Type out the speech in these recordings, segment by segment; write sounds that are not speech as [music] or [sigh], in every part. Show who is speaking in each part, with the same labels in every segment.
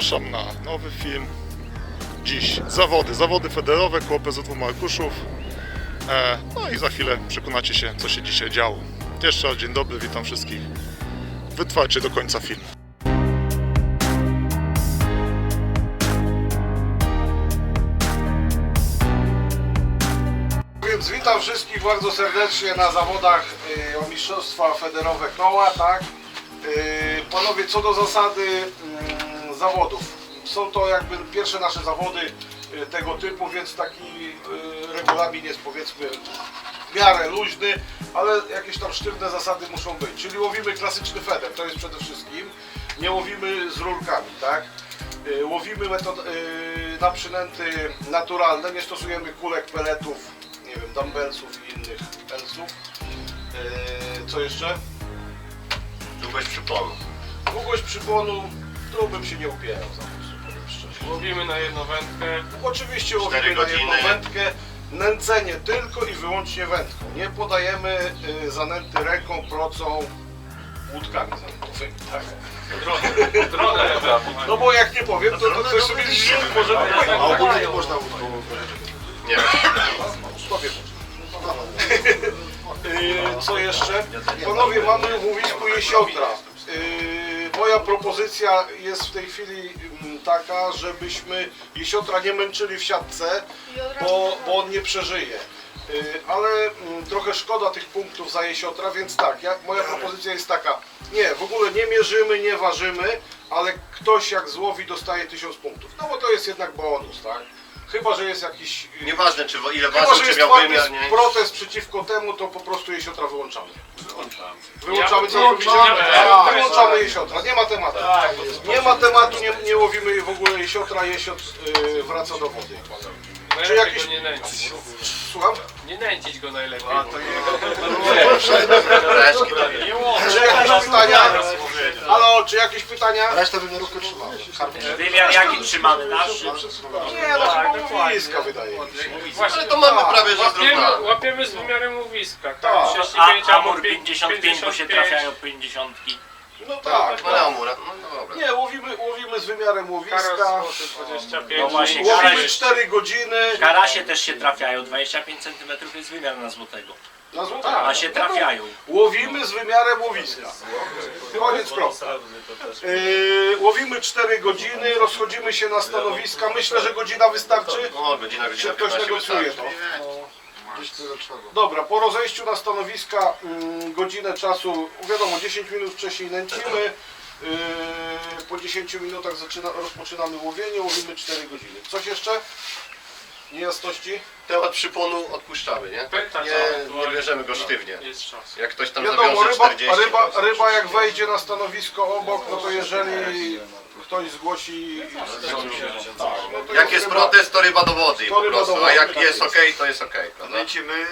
Speaker 1: zapraszam na nowy film. Dziś zawody, zawody federowe koło PZW Markuszów. E, no i za chwilę przekonacie się, co się dzisiaj działo. Jeszcze raz dzień dobry, witam wszystkich. Wytrwajcie do końca filmu.
Speaker 2: Więc witam wszystkich bardzo serdecznie na zawodach y, o Mistrzostwa Federowe Koła, tak? Y, Panowie, co do zasady zawodów. Są to jakby pierwsze nasze zawody y, tego typu, więc taki y, regulamin jest powiedzmy w miarę luźny, ale jakieś tam sztywne zasady muszą być. Czyli łowimy klasyczny feder, to jest przede wszystkim. Nie łowimy z rurkami, tak? Y, Łowimy metod, na przynęty naturalne, nie stosujemy kulek, peletów, nie wiem, dumbbellsów i innych pensów. Y, Co jeszcze?
Speaker 3: Długość przyponu.
Speaker 2: Długość przyponu, tu bym się nie upierał za mocno, powiem szczerze.
Speaker 4: Łowimy na jedną wędkę.
Speaker 2: Oczywiście łowimy na jedną
Speaker 3: godziny.
Speaker 2: wędkę, nęcenie tylko i wyłącznie wędką. Nie podajemy y, zanęty ręką, procą, łódkami zanętowymi, tak?
Speaker 4: Dronę
Speaker 2: No bo jak nie powiem, to, to ktoś sobie zrzuć może
Speaker 3: A
Speaker 2: wypłynie.
Speaker 3: ogólnie nie można łódką Nie wiem.
Speaker 2: Tobie Yy, [laughs] Co jeszcze? Panowie, mamy w łowisku jesiotra. Moja propozycja jest w tej chwili mm, taka, żebyśmy jesiotra nie męczyli w siatce, bo, bo on nie przeżyje. Yy, Ale mm, trochę szkoda tych punktów za jesiotra, więc tak, ja, moja propozycja jest taka. Nie, w ogóle nie mierzymy, nie ważymy, ale ktoś jak złowi dostaje 1000 punktów. No bo to jest jednak bonus, tak? Chyba, że jest jakiś
Speaker 3: Nieważne czy wo- ile
Speaker 2: Chyba,
Speaker 3: ważył,
Speaker 2: że
Speaker 3: czy
Speaker 2: jest
Speaker 3: miał
Speaker 2: twardy
Speaker 3: wymiar, nie?
Speaker 2: protest przeciwko temu, to po prostu jesiotra wyłączamy.
Speaker 3: Wyłączam.
Speaker 2: Wyłączamy
Speaker 4: Ja-
Speaker 2: całkowicie.
Speaker 4: wyłączamy,
Speaker 2: Tak,
Speaker 4: tak,
Speaker 2: Wyłączamy
Speaker 4: tak.
Speaker 2: jesiotra, nie ma tematu.
Speaker 4: Tak,
Speaker 2: Nie ma tematu, nie, nie łowimy w ogóle jesiotr, jesiotr yy, wraca do wody. Czy jakiś-
Speaker 4: nie.
Speaker 2: Słucham?
Speaker 4: Nie nęcić go najlepiej.
Speaker 3: A to Reszki to nie.
Speaker 2: Czy jakieś pytania? Halo, czy jakieś pytania?
Speaker 3: Resztę wymiarówkę trzymamy.
Speaker 5: Wymiar jaki trzymamy nasz?
Speaker 2: Nie, no chyba łowiska wydaje mi się.
Speaker 4: Właśnie
Speaker 3: Ale to mamy prawie że
Speaker 4: łapiemy, z wymiarem łowiska.
Speaker 2: Tak.
Speaker 4: Tak,
Speaker 5: A
Speaker 4: 35 albo
Speaker 5: Amur 55, bo się trafiają 50.
Speaker 2: No tak.
Speaker 3: No amura. No dobra.
Speaker 2: Nie, łowimy, łowimy z wymiarem łowiska.
Speaker 4: złoty 25.
Speaker 5: No właśnie,
Speaker 2: Łowimy
Speaker 5: kara-
Speaker 2: 4 godziny.
Speaker 5: Karasie też się trafiają, 25 cm jest wymiar na złotego.
Speaker 2: Na złotego.
Speaker 5: A się trafiają.
Speaker 2: Łowimy z wymiarem łowiska. Koniec kropka. Yy, łowimy 4 godziny, rozchodzimy się na stanowiska. Myślę, że godzina wystarczy.
Speaker 3: No godzina,
Speaker 2: Czy
Speaker 3: godzina
Speaker 2: ktoś
Speaker 3: 15
Speaker 2: negocjuje
Speaker 3: wystarczy.
Speaker 2: to? Dobra, po rozejściu na stanowiska mm, godzinę czasu, wiadomo, 10 minut wcześniej nęcimy. Yy, po 10 minutach zaczyna, rozpoczynamy łowienie, łowimy 4 godziny. Coś jeszcze? Niejasności?
Speaker 3: Temat przyponu odpuszczamy, nie?
Speaker 4: Pyta,
Speaker 3: Nie,
Speaker 4: co?
Speaker 3: nie bierzemy go sztywnie.
Speaker 4: Jest czas.
Speaker 3: Jak ktoś tam
Speaker 2: Wiadomo,
Speaker 3: zawiąże
Speaker 2: ryba,
Speaker 3: 40,
Speaker 2: ryba,
Speaker 3: to-
Speaker 2: ryba jak wejdzie na stanowisko obok, no to jeżeli ktoś zgłosi... Tak, no to
Speaker 3: Jak jest to ryba do wody
Speaker 2: To
Speaker 3: po
Speaker 2: ryba do
Speaker 3: prostu,
Speaker 2: wody,
Speaker 3: a jak
Speaker 2: tak
Speaker 3: jest
Speaker 2: jest.
Speaker 3: okej, to jest okej, prawda?
Speaker 6: Nęcimy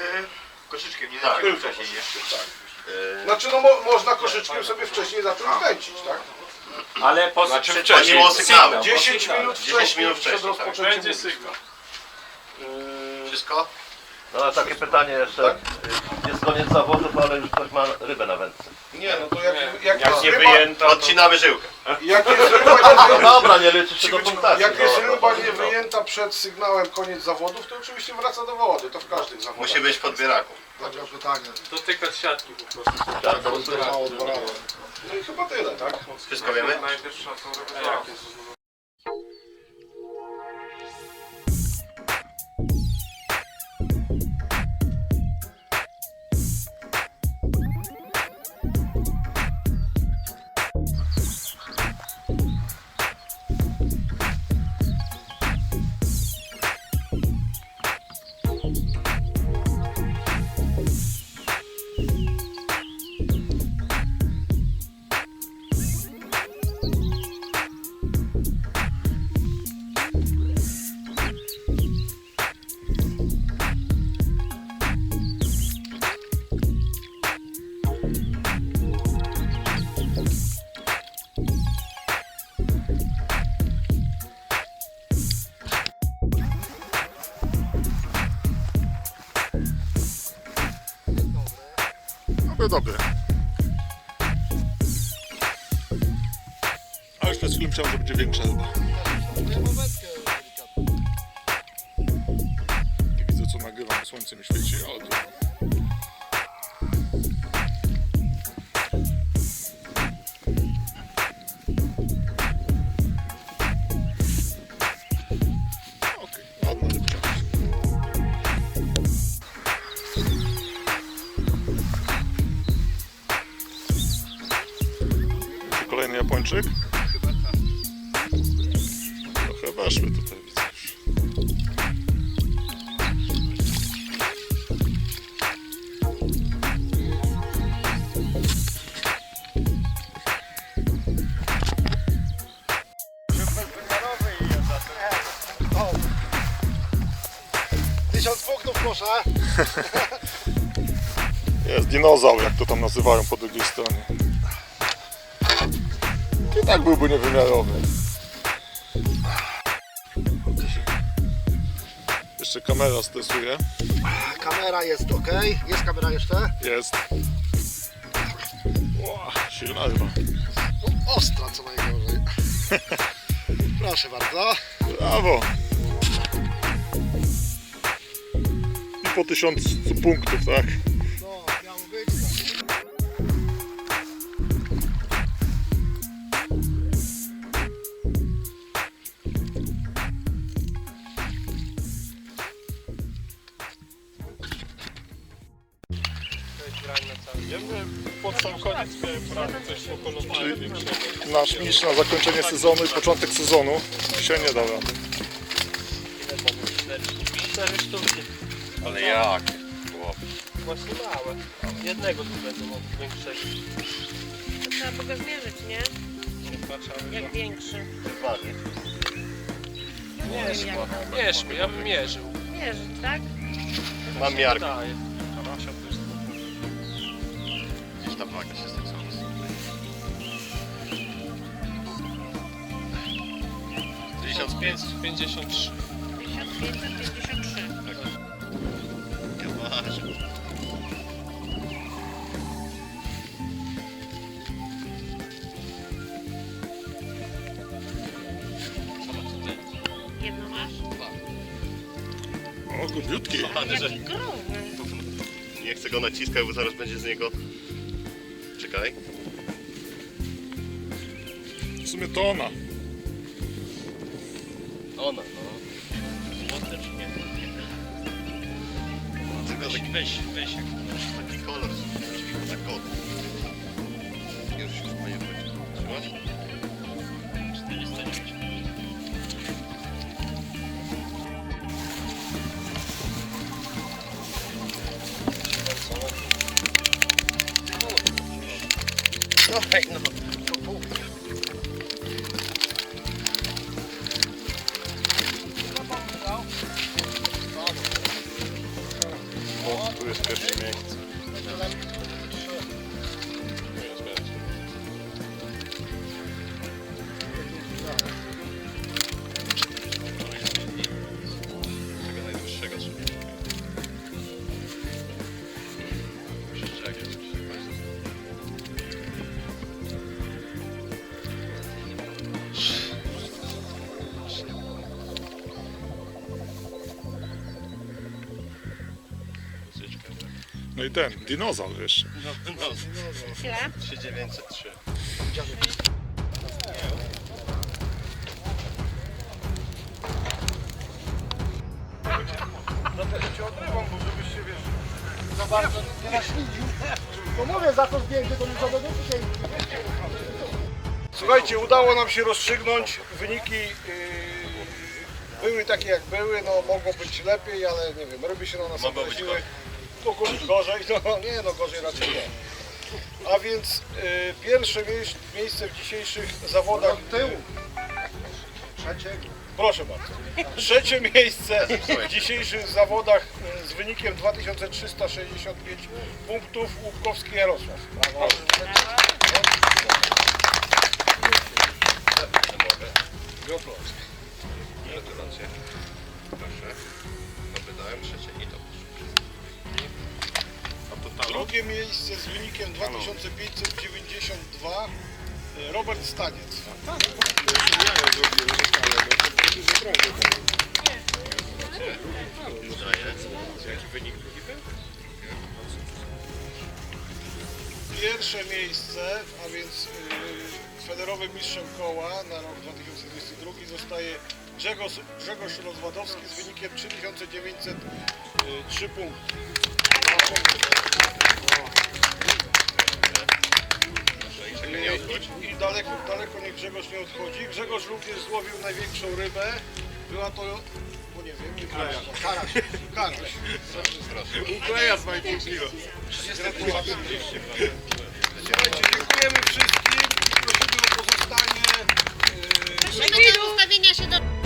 Speaker 6: koszyczkiem, nie
Speaker 3: Tak.
Speaker 6: nęcimy wcześniej jeszcze.
Speaker 3: Yy,
Speaker 2: Znaczy no mo, można koszyczkiem sobie wcześniej zacząć kręcić, tak?
Speaker 5: Ale po
Speaker 6: Znaczy
Speaker 5: przed-
Speaker 6: wcześniej.
Speaker 5: Sygnał,
Speaker 2: 10
Speaker 5: sygnał.
Speaker 2: minut
Speaker 3: 10
Speaker 2: wcześniej,
Speaker 3: minut
Speaker 2: przed
Speaker 3: wcześniej, tak.
Speaker 2: rozpoczęciem
Speaker 4: Będzie sygnał.
Speaker 3: Wszystko?
Speaker 7: No ale takie pytanie jeszcze.
Speaker 2: Tak?
Speaker 7: Jest koniec zawodów, ale już ktoś ma rybę na wędce.
Speaker 2: Nie, no to jak,
Speaker 4: Nie.
Speaker 2: jak, jest ryba,
Speaker 3: Odcinamy żyłkę.
Speaker 2: Jak jest [laughs] ryba,
Speaker 7: No
Speaker 2: nie,
Speaker 7: dobra, nie liczy się do punktacji.
Speaker 2: jak jest ryba nie wyjęta przed sygnałem koniec zawodów, to oczywiście wraca do wody, to w każdym zawodzie.
Speaker 3: Musi być pod bieraku.
Speaker 4: Dotykać siatki po prostu.
Speaker 7: Tak, to usłyszę.
Speaker 2: No i chyba tyle, tak?
Speaker 3: Wszystko wiemy?
Speaker 1: Dobry. A już przed chwilą myślałem, że będzie większa. Nie widzę co nagrywam, słońce mi świeci, ale kolejny Japończyk? Trochę weszły tutaj, widzę już.
Speaker 2: Tysiąc punktów proszę. [laughs]
Speaker 1: Jest dinozaur, jak to tam nazywają po drugiej stronie. Tak byłby niewymiarowy. Jeszcze kamera stresuje.
Speaker 2: Kamera jest ok. Jest kamera jeszcze?
Speaker 1: Jest. Ła, silna ryba.
Speaker 2: Ostra co najgorzej. [laughs] Proszę bardzo.
Speaker 1: Brawo! I po tysiąc punktów, tak? nasz mistrz na zakończenie sezonu i początek sezonu się nie dał.
Speaker 5: Cztery sztuki.
Speaker 3: Ale jak?
Speaker 5: Właśnie małe. Jednego tu będą większego.
Speaker 8: To trzeba go zmierzyć, nie? Jak większy.
Speaker 5: Wady.
Speaker 8: Mierz,
Speaker 4: mierz mi, ja bym mierzył.
Speaker 8: Mierzyć, tak?
Speaker 3: Mam miarkę. Gdzieś tam waga się zdecyduje.
Speaker 4: 1553.
Speaker 8: 1553.
Speaker 3: Że...
Speaker 8: Jedno masz?
Speaker 1: O,
Speaker 8: krótki.
Speaker 3: Nie chcę go naciskać, bo zaraz będzie z niego... Czekaj.
Speaker 1: W sumie to ona.
Speaker 3: Ona, no. Tylko taki weź, weź jak taki kolor na kot. Już już panie chodzi. Trzymasz? 409. No no.
Speaker 1: No i ten, dinozaur jeszcze.
Speaker 3: No, no,
Speaker 8: Ile?
Speaker 3: 3903.
Speaker 2: No mówię, za to zdjęcie to nie żadnego dzisiaj. Słuchajcie, udało nam się rozstrzygnąć. Wyniki yy, były takie jak były, no mogło być lepiej, ale nie wiem, ryby się na nas
Speaker 3: Mogło być.
Speaker 2: Mogło gorzej, no [laughs] nie no gorzej raczej nie. A więc yy, pierwsze miejsc, miejsce w dzisiejszych zawodach. Tyłu. Proszę bardzo. Trzecie miejsce w dzisiejszych zawodach y, z wynikiem 2365 punktów Łupkowski Jarosław. Brawo. Gratulacje.
Speaker 3: Gratulacje.
Speaker 2: Drugie miejsce z wynikiem 2592 Y, Robert Staniec. Pierwsze miejsce, a więc yy, federowym mistrzem koła na rok 2022 zostaje Grzegorz, Grzegorz Rozwadowski z wynikiem 3903 punkty. I, daleko, daleko niech Grzegorz nie odchodzi. Grzegorz również złowił największą rybę. Była to, bo nie wiem, nie karaś. Karaś. Karaś.
Speaker 4: Ukleja z.
Speaker 2: Słuchajcie, dziękujemy wszystkim i prosimy o pozostanie. Yy,
Speaker 8: Prosimy do ustawienia się do